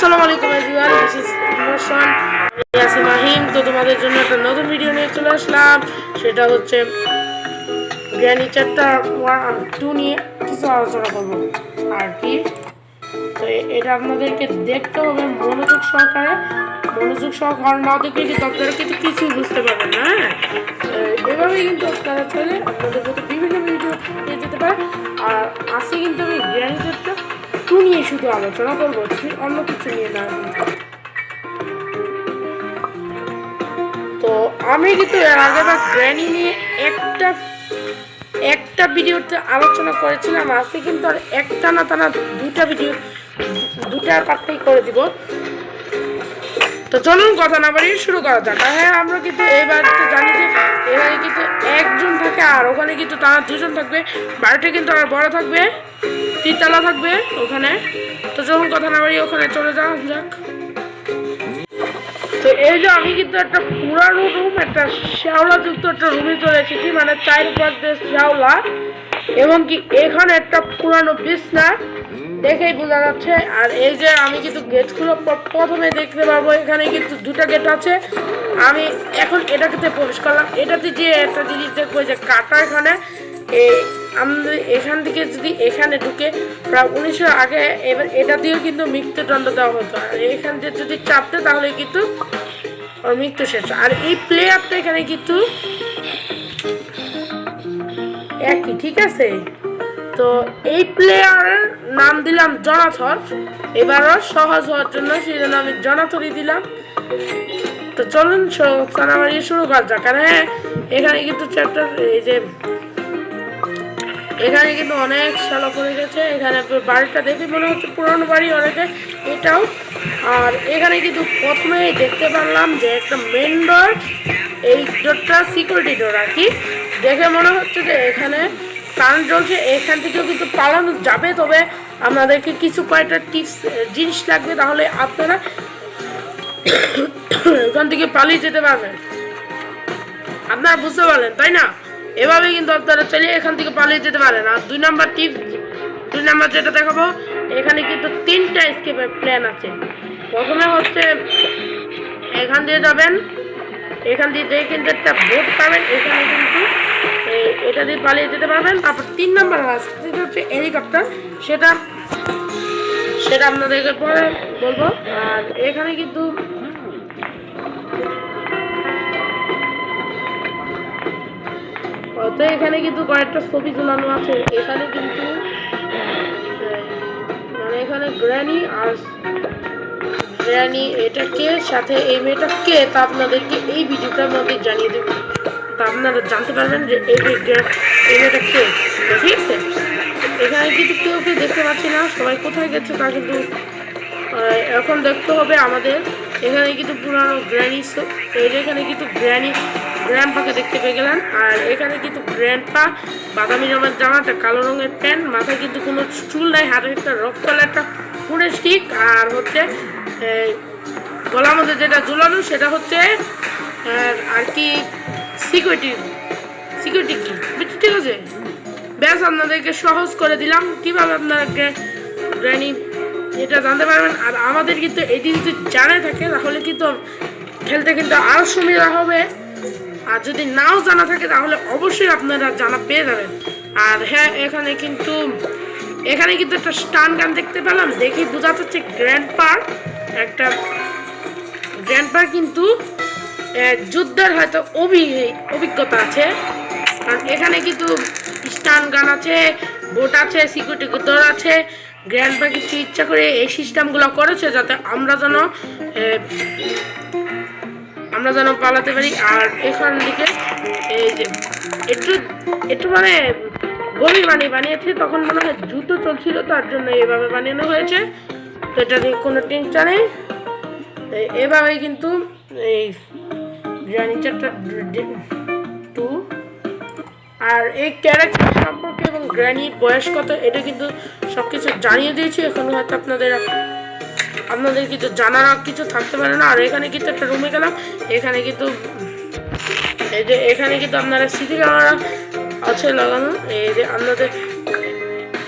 আসসালামু আলাইকুম everyone this is motion Yasin Mahim তো তোমাদের জন্য একটা নতুন ভিডিও নিয়ে চলে আসলাম। সেটা হচ্ছে গ্র্যানি চ্যাপ্টার ওয়ান টু নিয়ে কিছু আলোচনা করব। আর কি? তো এটা আপনাদেরকে দেখতে হবে মনোযোগ সহকারে। মনোযোগ সহকারে না দেখলে কিন্তু আপনারা কিন্তু কিছুই বুঝতে পারবেন না হ্যাঁ? এভাবেই কিন্তু আপনারা চাইলে আপনাদের মতো বিভিন্ন ভিডিও নিয়ে যেতে পারে আর আজকে কিন্তু আমি গ্র্যানি চ্যাপ্টার টু নিয়ে শুধু আলোচনা করব অন্য কিছু নিয়ে না। তো আমি কিন্তু এর আগেবার গ্র্যানি নিয়ে একটা একটা ভিডিওতে আলোচনা করেছিলাম, আজকে কিন্তু আর একটা না তা না দুটা ভিডিও, দুটা পার্টটাই করে দিব। তো চলুন কথা না বাড়িয়ে শুরু করা যাক। হ্যাঁ আমরা কিন্তু এইবার তো জানি যে এখানে কিন্তু একজন থাকে আর ওখানে কিন্তু তারা দুজন থাকবে বাড়িটা কিন্তু আর বড় থাকবে। তিনতলা থাকবে ওখানে। তো যখন কথা না বাড়ি ওখানে চলে যাওয়া যাক। তো এই যে আমি কিন্তু একটা পুরানো রুম একটা শ্যাওলা যুক্ত একটা রুমে চলে এসেছি মানে চার পাঁচ দেশ শ্যাওলা। এবং কি এখানে একটা পুরানো বিছনা, দেখেই বোঝা যাচ্ছে। আর এই যে আমি কিন্তু গেটগুলো প্রথমে দেখতে পারব এখানে কিন্তু দুটো গেট আছে। আমি এখন এটাতে প্রবেশ করলাম। এটাতে যে একটা জিনিস দেখব যে কাটা এখানে। আমাদের এখান থেকে যদি এখানে ঢুকে প্রায় উনিশশো আগে এবার এটা দিয়েও কিন্তু মৃত্যুদণ্ড দেওয়া হতো। আর এখান থেকে যদি চাপতে তাহলে কিন্তু মৃত্যু শেষ। আর এই প্লেয়ারটা এখানে কিন্তু একই, ঠিক আছে? তো এই প্লেয়ারের নাম দিলাম জনাথর। এবারও সহজ হওয়ার জন্য সেই জন্য আমি জনাথরই দিলাম। তো চলুন সানামারি শুরু করা যাক। আর হ্যাঁ এখানে কিন্তু চ্যাপ্টার এই যে এখানে কিন্তু অনেক সালো পড়ে গেছে। এখানে বাড়িটা দেখে মনে হচ্ছে পুরনো বাড়ি অনেকে। এটাও। আর এখানে কিন্তু প্রথমেই দেখতে পারলাম যে একটা মেন ডোর এই ডোরটা সিকিউরিটি ডোর আর কি। দেখে মনে হচ্ছে যে এখানে কারেন্ট জ্বলছে এখান থেকেও কিন্তু পালানো যাবে। তবে আপনাদেরকে কিছু কয়েকটা টিপস জিনিস লাগবে, তাহলে আপনারা এখান থেকে পালিয়ে যেতে পারবেন। আপনারা বুঝতে পারলেন, তাই না? এভাবে কিন্তু আপনারা চলে এখান থেকে পালিয়ে যেতে পারেন। আর দুই নাম্বার টিপ, দুই নাম্বার যেটা দেখাবো, এখানে কিন্তু তিনটা স্কেপের প্ল্যান আছে। প্রথমে হচ্ছে, এখান দিয়ে যাবেন। এখান দিয়ে যেয়ে কিন্তু একটা বোট পাবেন। এখানে কিন্তু এটা দিয়ে পালিয়ে যেতে পারবেন। তারপর তিন নাম্বার রাস্তা হচ্ছে হেলিকপ্টার সেটা সেটা আপনাদেরকে পরে বলব। আর এখানে কিন্তু তো এখানে কিন্তু কয়েকটা ছবি ঝুলানো আছে। এখানে কিন্তু মানে এখানে গ্র্যানি আর গ্র্যানি, এটা কে? সাথে এই মেয়েটা কে? তা আপনাদেরকে এই ভিডিওটার মধ্যে জানিয়ে দেবো। তা আপনারা জানতে পারবেন যে এই এই মেয়েটা কে? ঠিক আছে? এখানে কিন্তু কেউ কেউ দেখতে পাচ্ছি না। সবাই কোথায় গেছে তা কিন্তু এখন দেখতে হবে আমাদের। এখানে কিন্তু পুরানো গ্র্যানি এখানে কিন্তু গ্র্যানি গ্র্যান্ডপাকে দেখতে পেয়ে গেলেন আর এখানে কিন্তু গ্র্যান্ডপা বাদামি রঙের জামাটা, কালো রঙের প্যান্ট, মাথায় কিন্তু কোনো চুল নাই, হাতে একটা রক্তলা একটা ফুলের স্টিক আর হচ্ছে গলার মধ্যে যেটা ঝুলানো সেটা হচ্ছে, আর কি সিকিউরিটি সিকিউরিটি কি ঠিক আছে? ব্যাস, আপনাদেরকে সহজ করে দিলাম। কীভাবে আপনারা গ্র্যানি এটা জানতে পারবেন? আর আমাদের কিন্তু এটি যদি জানা থাকে, তাহলে কিন্তু খেলতে কিন্তু আরও সুবিধা হবে। আর যদি নাও জানা থাকে, তাহলে অবশ্যই আপনারা জানা পেয়ে যাবেন। আর হ্যাঁ এখানে কিন্তু এখানে কিন্তু একটা স্টান গান দেখতে পেলাম। দেখি বোঝা যাচ্ছে গ্র্যান্ড পার্ক। একটা গ্র্যান্ড পার্ক কিন্তু যুদ্ধের হয়তো অভি- অভিজ্ঞতা আছে। কারণ এখানে কিন্তু স্টান গান আছে, বোট আছে, সিকিউরিটি দৌড় আছে। গ্র্যান্ড পার্ক কিছু ইচ্ছা করে এই সিস্টেমগুলো করেছে, যাতে আমরা যেন আমরা যেন পালাতে পারি, আর এখান দিকে এই যে একটু একটু মানে গভীর বানিয়ে বানিয়েছে, তখন মনে হয় জুতো চলছিল, তার জন্য এভাবে বানানো হয়েছে। তো এটা নিয়ে কোনো টেনশন নেই। এভাবেই কিন্তু এই গ্রানি চ্যাপ্টার টু, আর এই ক্যারেক্টার সম্পর্কে এবং গ্র্যানির বয়স কত, এটা কিন্তু সব কিছু জানিয়ে দিয়েছি, এখন হয়তো আপনাদের আপনাদের কিছু জানার কিছু থাকতে পারে না। আর এখানে কিন্তু একটা রুমে গেলাম। এখানে কিন্তু এই যে এখানে কিন্তু আপনারা সিসি ক্যামেরা আছে লাগানো। এই যে আপনাদের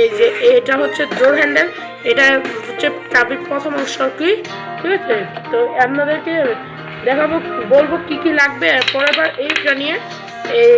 এই যে এটা হচ্ছে ডোর হ্যান্ডেল এটা হচ্ছে চাবির প্রথম অংশ কি? ঠিক আছে? তো আপনাদেরকে দেখাবো, বলব কি কি লাগবে। পরের বার এইটা নিয়ে এই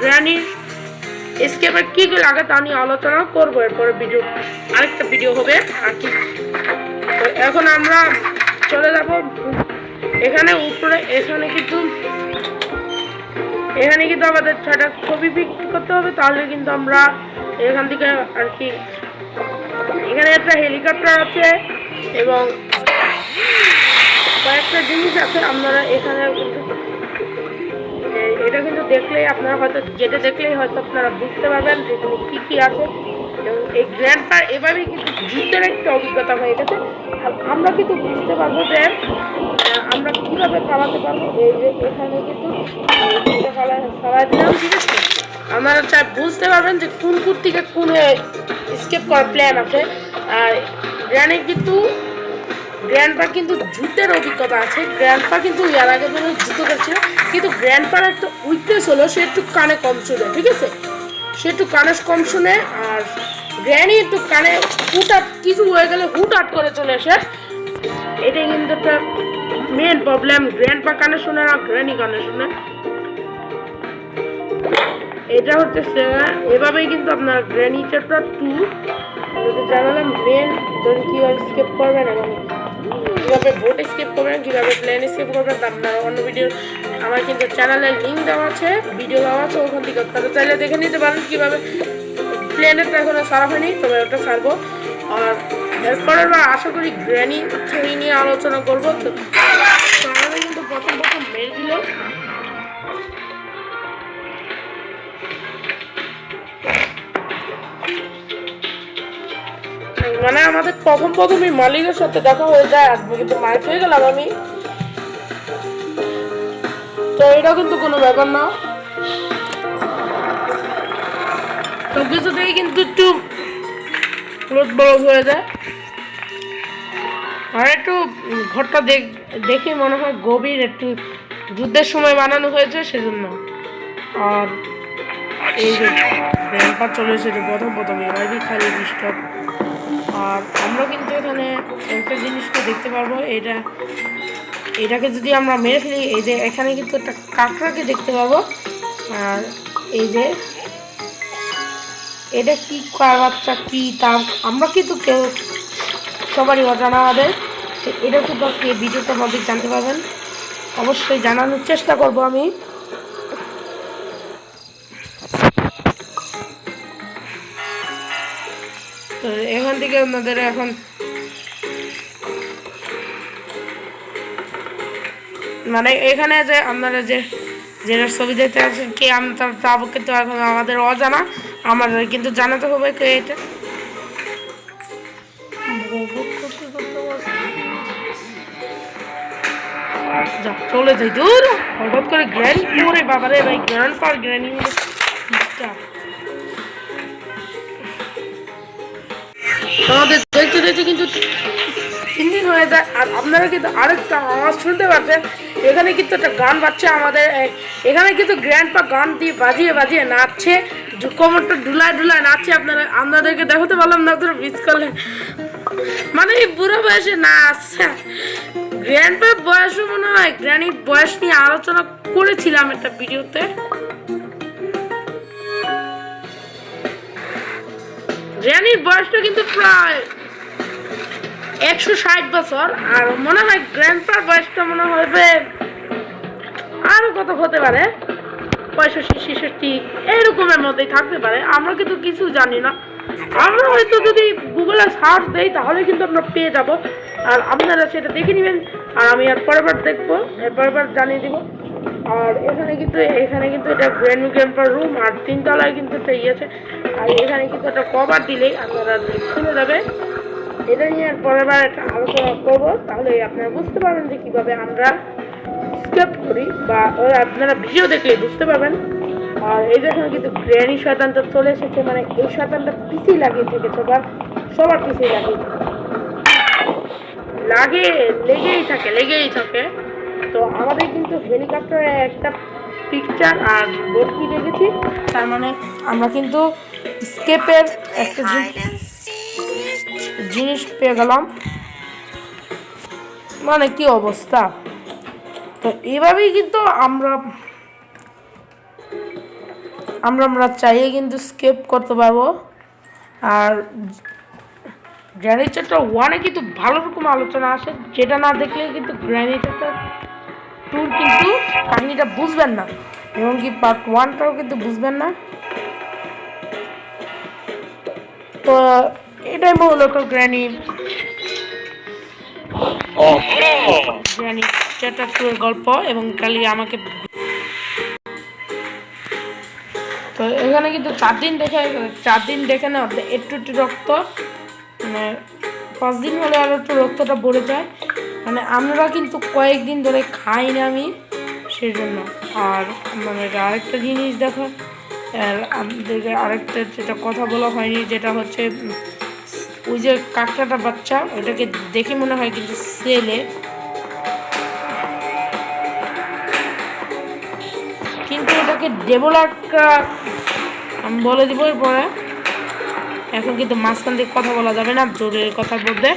গ্রানির স্কেপের কি কি লাগে তা নিয়ে আলোচনা করব, এরপরে ভিডিও আরেকটা ভিডিও হবে, আর কি। তো এখন আমরা চলে যাব। এখানে উপরে, এখানে কিন্তু এখানে কিন্তু আমাদের ছটা ছবি বিক্রি করতে হবে, তাহলে কিন্তু আমরা এখান থেকে আর কি, এখানে একটা হেলিকপ্টার আছে এবং কয়েকটা জিনিস আছে, আপনারা এখানে কিন্তু এটা কিন্তু দেখলেই আপনারা হয়তো, যেটা দেখলেই হয়তো আপনারা বুঝতে পারবেন যে এখানে কী কী আছে। এবং এই গ্র্যান্ড পার এভাবেই কিন্তু যুদ্ধের একটা অভিজ্ঞতা হয়ে গেছে। আর আমরা কিন্তু বুঝতে পারব যে আমরা কীভাবে চালাতে পারব। এই যে এখানে কিন্তু ফেলাই দিলাম। ঠিক আছে আপনারা চাই বুঝতে পারবেন যে কোন কোন থেকে কোন স্কেপ করার প্ল্যান আছে। আর গ্র্যান্ডে কিন্তু গ্র্যান্ডপা কিন্তু যুদ্ধের অভিজ্ঞতা আছে। গ্র্যান্ডপা কিন্তু এর আগে যেন জুতো করছিল কিন্তু গ্র্যান্ডপার একটা উইকনেস হলো, সে একটু কানে কম শুনে, ঠিক আছে? সে একটু কানে কম শুনে আর গ্র্যানি একটু কানে হুট আট কিছু হয়ে গেলে হুট আট করে চলে আসে। এটাই কিন্তু একটা মেন প্রবলেম গ্র্যান্ডপা কানে শুনে না গ্র্যানি কানে শুনে। এটা হচ্ছে এভাবেই কিন্তু আপনার গ্র্যানি চ্যাপ্টার টু যদি জানালাম মেন ধরুন কীভাবে স্কেপ করবেন এবং কীভাবে বোট স্কিপ করবেন কীভাবে প্লেন স্কেপ করবেন, তার না অন্য ভিডিও আমার কিন্তু চ্যানেলের লিঙ্ক দেওয়া আছে ভিডিও দেওয়া আছে, ওখান থেকে আপনারা চাইলে দেখে নিতে পারেন কীভাবে প্লেনের তো এখনও সারা হয়নি, তবে ওটা ছাড়বো। আর এরপরে আমরা আশা করি গ্র্যানি থ্রি নিয়ে আলোচনা করব। তো কিন্তু প্রথম প্রথম মেল মানে আমাদের প্রথম প্রথমই মালিকের সাথে দেখা হয়ে যায় আর কিন্তু মার হয়ে গেলাম আমি। তো এটা কিন্তু কোনো ব্যাপার না। তো কিছুতেই কিন্তু একটু ক্লোজ বড় হয়ে যায়। আর একটু ঘরটা দেখ দেখে মনে হয় গভীর একটু যুদ্ধের সময় বানানো হয়েছে সেজন্য। আর এই যে র্যাম্পার চলে এসেছে, প্রথম প্রথম। এবারই খালি ডিস্টার্ব। আর আমরা কিন্তু এখানে একটা জিনিসকে দেখতে পারব, এটা, এটাকে যদি আমরা মেরে ফেলি, এই যে এখানে কিন্তু একটা কাঁকড়াকে দেখতে পাবো, আর এই যে, এটা কি কার বাচ্চা, কি তা আমরা কিন্তু কেউ সবারই অজানা আমাদের, তো এটা এই ভিডিওটার মধ্যে জানতে পারবেন। অবশ্যই জানানোর চেষ্টা করব আমি। তো এখান থেকে আপনাদের এখন মানে এখানে যে আপনারা যে যেটা ছবি দেখতে আছেন কে আমরা তাবো কিন্তু এখন আমাদের অজানা, আমাদের কিন্তু জানাতে হবে কে এটা। চলে যাই দূর। হঠাৎ করে গ্র্যান্ড ওরে বাবারে ভাই গ্র্যান্ড পার গ্র্যান্ড আমাদের দেখতে দেখতে কিন্তু তিন হয়ে যায়। আর আপনারা কিন্তু আরেকটা আওয়াজ শুনতে পাচ্ছেন। এখানে কিন্তু একটা গান বাজছে আমাদের এখানে কিন্তু গ্র্যান্ড পা গান দিয়ে বাজিয়ে বাজিয়ে নাচছে। কোমরটা ডুলায় ডুলায় নাচছে। আপনারা আপনাদেরকে দেখাতে পারলাম না, আপনারা মিস করলেন। মানে এই বুড়ো বয়সে নাচছে গ্র্যান্ড পার বয়সও মনে হয় গ্র্যানির বয়স নিয়ে আলোচনা করেছিলাম একটা ভিডিওতে। গ্র্যানির বয়সটা কিন্তু প্রায় একশো ষাট বছর, আর মনে হয় গ্র্যান্ডপার বয়সটা মনে হবে আরও কত হতে পারে? পঁয়ষট্টি, ছেষট্টি, এরকমের মধ্যেই থাকতে পারে। আমরা কিন্তু কিছু জানি না। আমরা হয়তো যদি গুগলে সার্চ দেই, তাহলে কিন্তু আমরা পেয়ে যাব। আর আপনারা সেটা দেখে নেবেন, আর আমি আর পরের বার দেখব এর পরের বার জানিয়ে দিব। আর এখানে কিন্তু এখানে কিন্তু এটা গ্র্যান্ড গ্র্যান্ডপার রুম আর তিনতলায় কিন্তু ইয়ে আছে। আর এখানে কিন্তু একটা কভার দিলেই আপনারা খুলে যাবে এটা নিয়ে আর পরের বার একটা আলোচনা করব। তাহলে আপনারা বুঝতে পারবেন যে কীভাবে আমরা স্কেপ করি বা আপনারা ভিডিও দেখলে বুঝতে পারবেন। আর এই দেখুন কিন্তু গ্র্যানি শয়তানটা চলে এসেছে। মানে এই শয়তানটা পিছিয়ে লাগিয়ে থেকে সবার সবার পিছিয়ে লাগিয়ে লাগে, লেগেই থাকে লেগেই থাকে। তো আমাদের কিন্তু হেলিকপ্টারে একটা পিকচার আর বোট কি দেখেছি? তার মানে আমরা কিন্তু স্কেপের একটা জিনিস পেয়ে গেলাম। মানে কি অবস্থা? তো এইভাবেই কিন্তু আমরা আমরা আমরা চাইয়ে কিন্তু স্কেপ করতে পারব। আর গ্র্যানি চ্যাপ্টার ওয়ানে কিন্তু ভালো রকম আলোচনা আসে। যেটা না দেখলে কিন্তু গ্র্যানি চ্যাপ্টার টুর কিন্তু কাহিনীটা বুঝবেন না। এবং কি পার্ট ওয়ানটাও কিন্তু বুঝবেন না। তো, এটাই মূলত গ্র্যানি। গ্র্যানি চ্যাপ্টার টু এর গল্প এবং কালি আমাকে তো এখানে কিন্তু চার দিন দেখে, চার দিন দেখে না, একটু একটু রক্ত মানে পাঁচ দিন হলে আরও একটু রক্তটা ভরে যায়। মানে আমরা কিন্তু কয়েকদিন ধরে খাই না আমি সেই জন্য আর মানে আরেকটা জিনিস দেখো আমাদেরকে আরেকটা যেটা কথা বলা হয়নি, যেটা হচ্ছে, ওই যে কাকটাটা বাচ্চা ওইটাকে দেখে মনে হয় কিন্তু সেলে। কিন্তু এটাকে ডেভেলপটা আমি বলে দিব পরে এখন কিন্তু মাঝখান থেকে কথা বলা যাবে না, জোরের কথা মধ্যে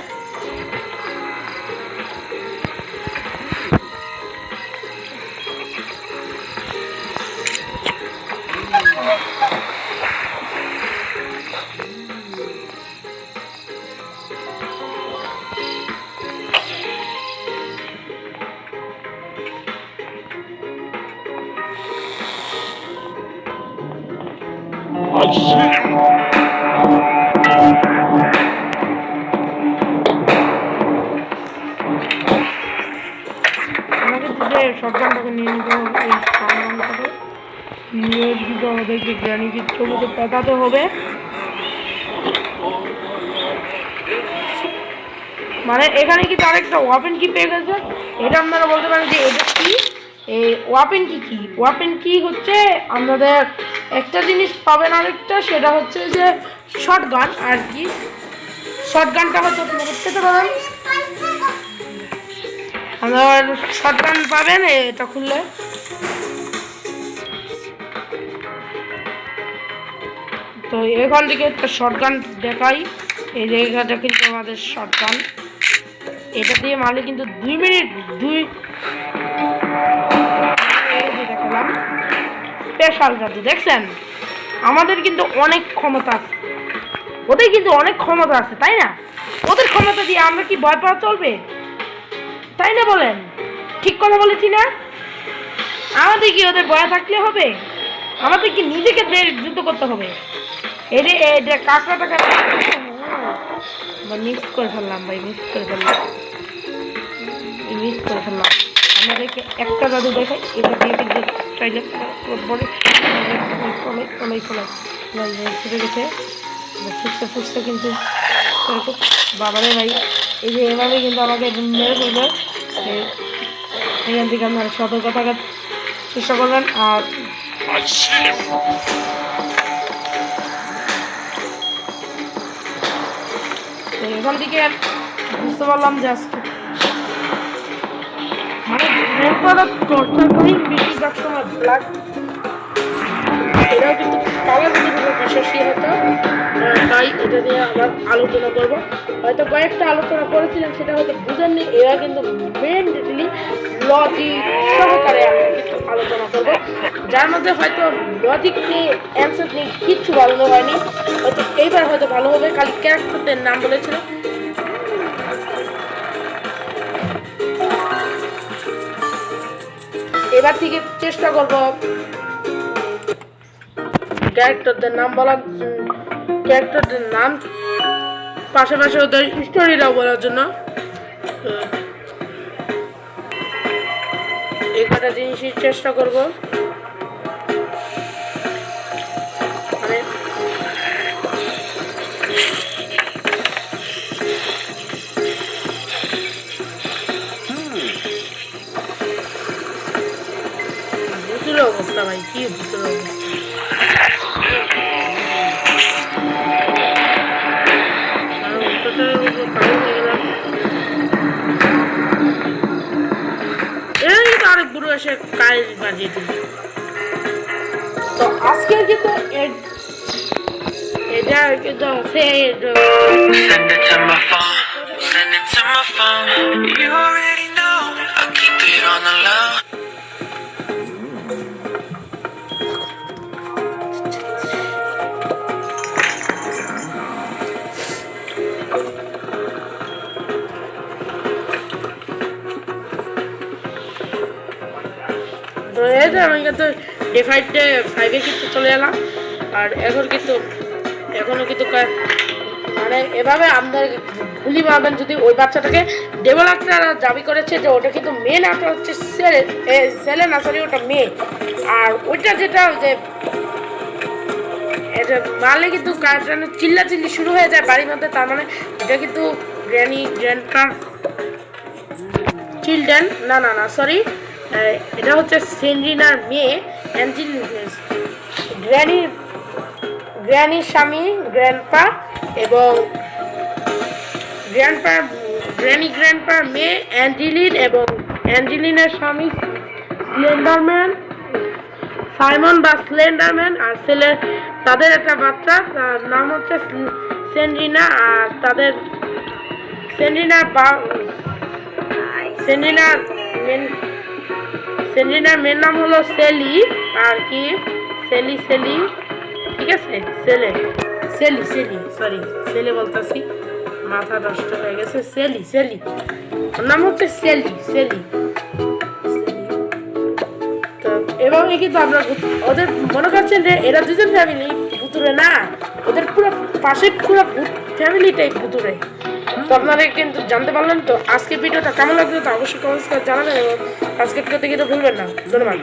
শটগানটাকে হবে পেটাতে হবে। মানে এখানে কিন্তু আরেকটা ওয়াপেন কি পেয়ে গেছে? এটা আপনারা বলতে পারেন যে এটা কি? এই ওয়াপেন কি কি? ওয়াপেন কি হচ্ছে আপনাদের একটা জিনিস পাবেন আরেকটা, সেটা হচ্ছে যে শর্ট গান আর কি? শর্ট গানটা হচ্ছে আপনারা পেতে পারেন। আমার শটগান পাবেন, এটা খুললে। তো এখান থেকে একটা শর্ট গান দেখাই। এই জায়গাটা কিন্তু আমাদের শর্ট গান এটা দিয়ে মারলে কিন্তু দুই মিনিট, দুই দেখালাম। স্পেশাল জাদু, দেখছেন? আমাদের কিন্তু অনেক ক্ষমতা আছে। ওদের কিন্তু অনেক ক্ষমতা আছে, তাই না? ওদের ক্ষমতা দিয়ে আমরা কি ভয় পাওয়া চলবে? তাই না বলেন? ঠিক কথা বলেছি না? আমাদের কি ওদের ভয় থাকলে হবে? আমাদের কি নিজেকে যুদ্ধ করতে হবে? এটা এটা কাঁকড়াটাকে মিক্স করে ফেললাম ভাই মিক্স করে ফেললাম। মিক্স করে ফেললাম। আমাদেরকে একটা জাদু দেখাই, এটা দিয়ে চাইলে ফলাই ফলাই ফলাই ছুটে গেছে ফুসতে ফুসতে কিন্তু এরকম বাবারে ভাই, এই যে এভাবে কিন্তু আমাকে মেরে ফেলবে এখান থেকে আপনারা সতর্ক থাকার চেষ্টা করবেন আর. এখান থেকে বুঝতে পারলাম যে আজকে তাই এটা নিয়ে আবার আলোচনা করব। হয়তো কয়েকটা আলোচনা করেছিলাম সেটা হয়তো বুঝেননি। এরা কিন্তু মেনলি লজিক সহকারে আমি কিছু আলোচনা করব। যার মধ্যে হয়তো লজিক নিয়ে অ্যান্সার নিয়ে কিচ্ছু ভালো হয়নি। হয়তো এইবার হয়তো ভালো হবে। খালি ক্যারেক্টারদের নাম বলেছিল এবার থেকে চেষ্টা করব। ক্যারেক্টারদের নাম বলার ক্যারেক্টারদের নাম পাশাপাশি ওদের স্টোরিটাও বলার জন্য। এই কটা জিনিসই চেষ্টা করব। আরেক কাজ বাজিয়ে দিল তো আজকে কিন্তু এটা কিন্তু হচ্ছে Send it to my phone. Send it to my phone. You already know. I keep it on the low. তো এই যে আমি কিন্তু ডে ফাইভে ফাইভে কিন্তু চলে এলাম। আর এখন কিন্তু এখনও কিন্তু মানে এভাবে আপনার ভুলি পাবেন যদি ওই বাচ্চাটাকে ডেভেলপাররা দাবি করেছে যে ওটা কিন্তু মেয়ে না ওটা হচ্ছে ছেলে ছেলে না সরি ওটা মেয়ে। আর ওইটা যেটা যে, এটা মারলে কিন্তু কারণ চিল্লা চিল্লি শুরু হয়ে যায় বাড়ির মধ্যে, তার মানে এটা কিন্তু গ্র্যানি গ্র্যান্ডপার চিলড্রেন না না না সরি এটা হচ্ছে সেন্ড্রিনার মেয়ে, অ্যাঞ্জিল গ্র্যানি গ্র্যানির স্বামী, গ্র্যান্ডপা এবং গ্র্যান্ডপা, গ্র্যানি গ্র্যান্ডপার মেয়ে, অ্যাঞ্জেলিন এবং অ্যাঞ্জেলিনের স্বামী, স্লেন্ডারম্যান, সাইমন বা স্লেন্ডারম্যান, আর ছেলে, তাদের একটা বাচ্চা, তার নাম হচ্ছে সেন্ড্রিনা আর তাদের সেন্ড্রিনার বা সেন্ড্রিনার সেন্ড্রিনার মেন নাম হলো সেলি, আর কি? সেলি সেলি। ঠিক আছে? সেলে। সেলি সেলি সরি সেলে বলতেছি। মাথা নষ্ট হয়ে গেছে। সেলি সেলি। ওর নাম হচ্ছে সেলি সেলি। এবং কিন্তু আমরা ওদের মনে করছেন যে এরা দুজন ফ্যামিলি ভুতুরে না। ওদের পুরো পাশের পুরো ফ্যামিলিটাই ভুতুরে তো আপনারা কিন্তু জানতে পারলেন তো আজকে ভিডিওটা কেমন লাগল তো অবশ্যই কমেন্টস করে জানাবেন এবং আজকে ভিডিও দেখে কিন্তু ভুলবেন না। ধন্যবাদ।